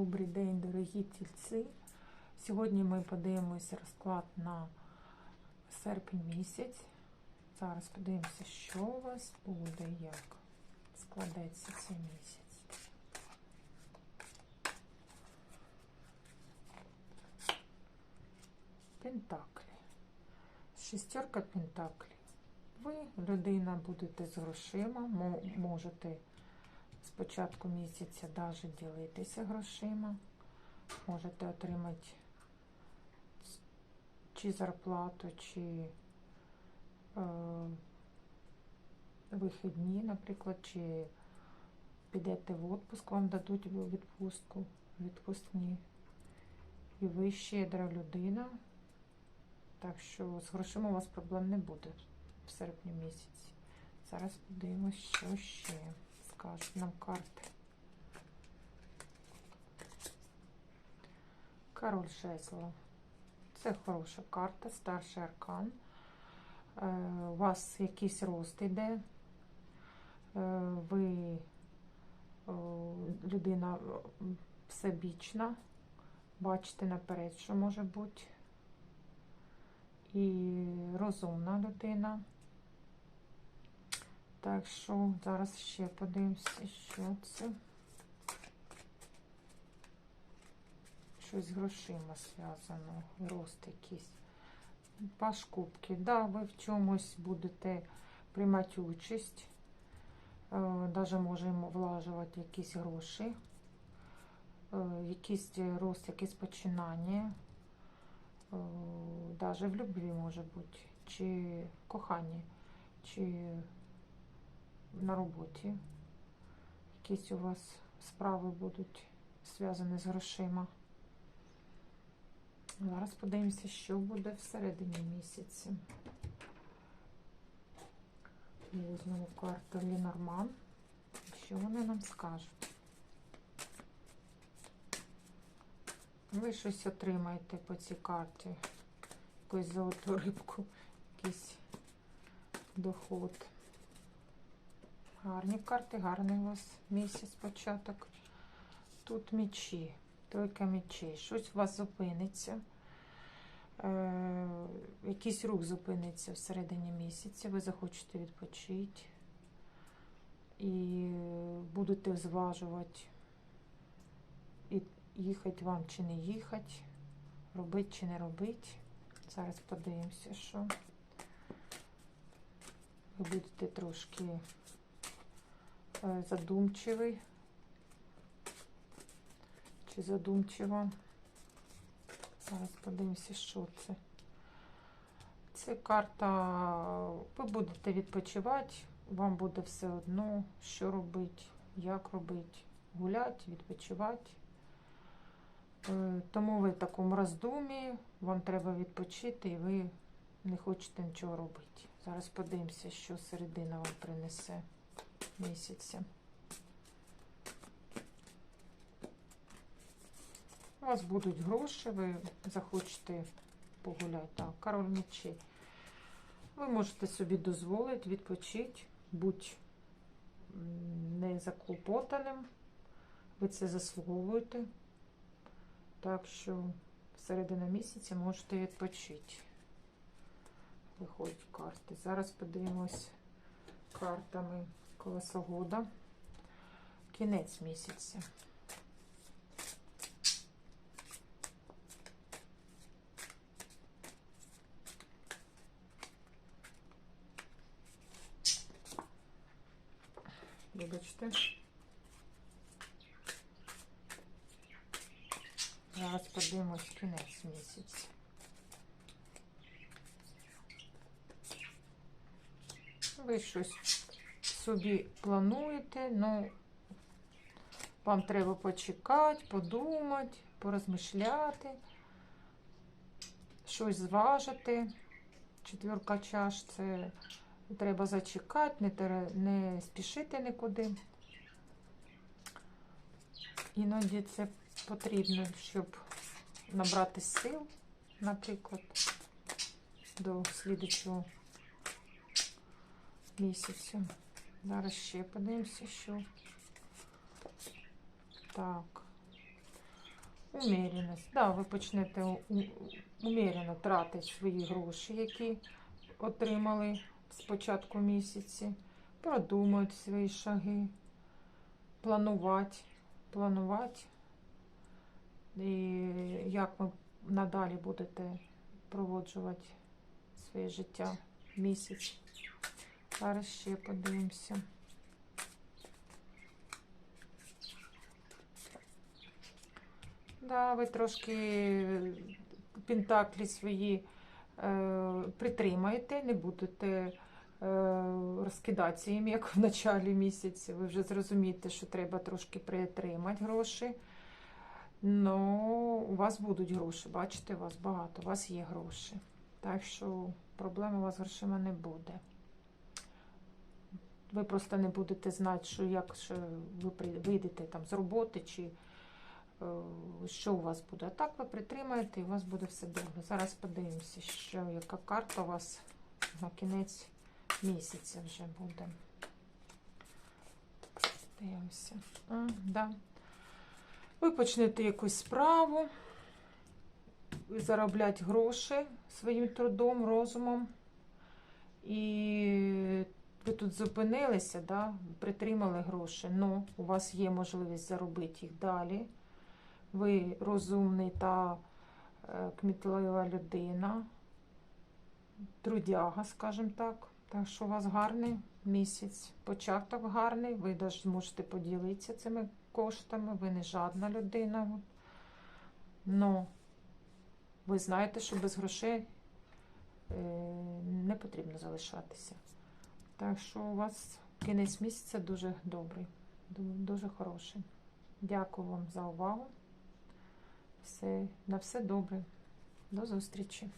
Добрий день, дорогі тільці. Сьогодні ми подивимося розклад на серпень місяць. Зараз подивимося, що у вас буде, як складеться цей місяць. Пентаклі. Шестерка пентаклів. Ви, людина, будете з грошима, можете з початку місяця навіть ділитися грошима. Можете отримати чи зарплату, чи е, вихідні, наприклад, чи підете в відпуск, вам дадуть відпустку, відпускні. І ви щедра людина. Так що з грошима у вас проблем не буде в серпні місяці. Зараз подивимось, що ще скажуть нам карти. Король жезлов. Це хороша карта, старший аркан. Е, У вас якийсь рост іде. Е, Ви людина всебічна, бачите наперед, що може бути. І розумна людина. Так що зараз ще подивимося, що це. Щось з грошима зв'язано, рост якийсь. Паш кубки. Да, ви в чомусь будете приймати участь. Навіть можемо влажувати якісь гроші, е, якийсь рост, якесь починання. Навіть в любві може бути, чи в коханні, чи на роботі. Якісь у вас справи будуть зв'язані з грошима. Зараз подивимося, що буде всередині місяці. Візьмемо карту Лінорман. Що вони нам скажуть? Ви щось отримаєте по цій карті. Якусь золоту рибку, якийсь доход. Гарні карти, гарний у вас місяць початок. Тут мечі, тройка мечей. Щось у вас зупиниться. Е, якийсь рух зупиниться всередині місяця. Ви захочете відпочити і будете зважувати, і їхати вам чи не їхати, робити чи не робити. Зараз подивимося, що ви будете трошки задумчивий чи задумчиво. Зараз подивимося, що це. Це карта, ви будете відпочивати, вам буде все одно, що робити, як робити, гуляти, відпочивати. Тому ви в такому роздумі, вам треба відпочити і ви не хочете нічого робити. Зараз подивимося, що середина вам принесе місяця. У вас будуть гроші, ви захочете погуляти. Так, король мечей. Ви можете собі дозволити відпочити, бути не заклопотаним. Ви це заслуговуєте. Так що середина місяця можете відпочити. Виходять карти. Зараз подивимось картами колесогода. Кінець місяця. Вибачте. Зараз подивимось кінець місяця. Ви щось собі плануєте, ну вам треба почекати, подумати, порозмишляти, щось зважити. Четверка чаш це треба зачекати, не, тер- не спішити нікуди. Іноді це потрібно, щоб набрати сил, наприклад, до слідчого місяця. Зараз ще подивимося, що. Так. Уміряність. Да, ви почнете умірено тратити свої гроші, які отримали з початку місяці, продумати свої шаги, планувати, планувати, і як ви надалі будете проводжувати своє життя місяць. Зараз ще подивимося. Да, ви трошки пентаклі свої е, притримаєте, не будете е, розкидатися їм, як в началі місяця. Ви вже зрозумієте, що треба трошки притримати гроші. Ну, у вас будуть гроші, бачите, у вас багато, у вас є гроші. Так що проблем у вас грошима не буде. Ви просто не будете знати, що як що ви вийдете там з роботи чи е, що у вас буде. А так ви притримаєте і у вас буде все добре. Зараз подивимося, що яка карта у вас на кінець місяця вже буде. Дивимося. А, да. Ви почнете якусь справу, заробляти гроші своїм трудом, розумом. І ви тут зупинилися, да? притримали гроші, але у вас є можливість заробити їх далі. Ви розумний та е, кмітлива людина, трудяга, скажімо так. Так що у вас гарний місяць, початок гарний, ви навіть зможете поділитися цими коштами, ви не жадна людина. Но ви знаєте, що без грошей е, не потрібно залишатися. Так що у вас кінець місяця дуже добрий, дуже хороший. Дякую вам за увагу. Все, на все добре. До зустрічі.